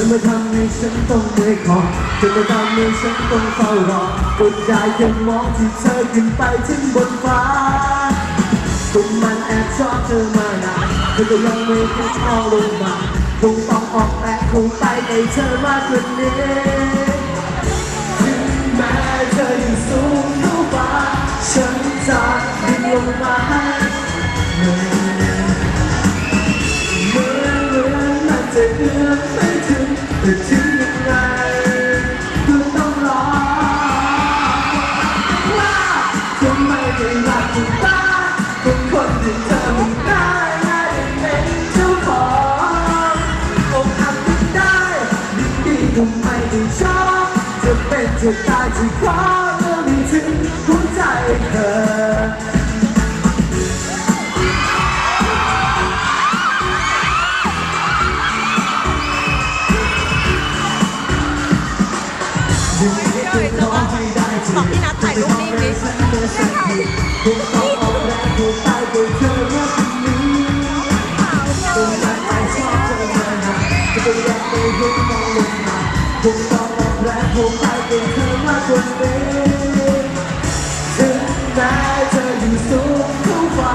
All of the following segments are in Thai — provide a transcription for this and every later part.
อมาทำให้ฉันต้องเหนื่อยคอจนตอนนี้ฉันต้องเฝ้ารอก็ได้แค่มองที่เธอขึ้นไปถึงบนฟ้าตุ่มมันแอบชอบเธอมานานเธอก็ยังไม่คิดเอาลงมาคงต้องออกแรงคงไปในเธอมากกว่านี้ถึงแม้ จะไม่ได้รักคุณตาคนคนที่เธอไม่ได้ได้เป็นเจ้าของอกหักก็ได้ดีดีก็ไม่ได้ชอบจะเป็นจะตายจะขอเรื่องนี้ถึงหัวใจเธอบอกพี่นัทถ่ายรูป นิ่งดิคงต้องออกแรงคงตายด้วยเธอเมื่อคืนนี้เป็นการไปชอบเธอมานานจะเป็นยังไม่เห็นมองลงมาคงต้องออกแรงคงตายด้วยเธอมากกว่านี้ถึงแม้เธออยู่สูงเท่าฟ้า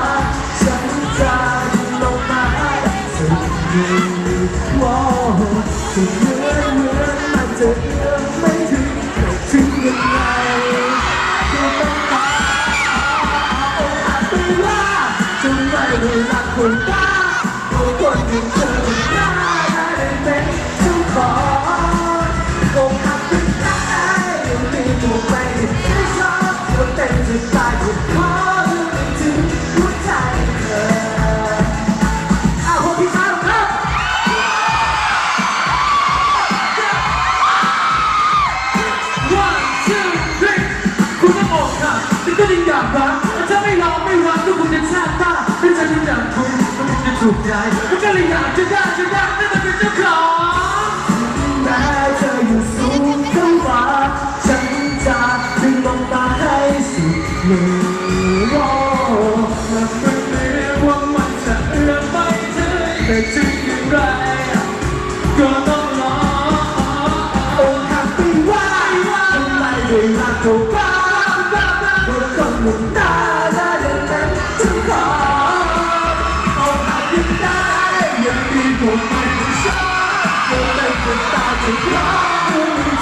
ฉันจะยิ่งลงมาให้สุดนี้โอ้ถึงเหมือนเหมือนมันจะ คน ก็คงจะถูกใจมันก็เลยอยากจะได้จะได้นั่นจะเป็นเจ้าของ Yeah.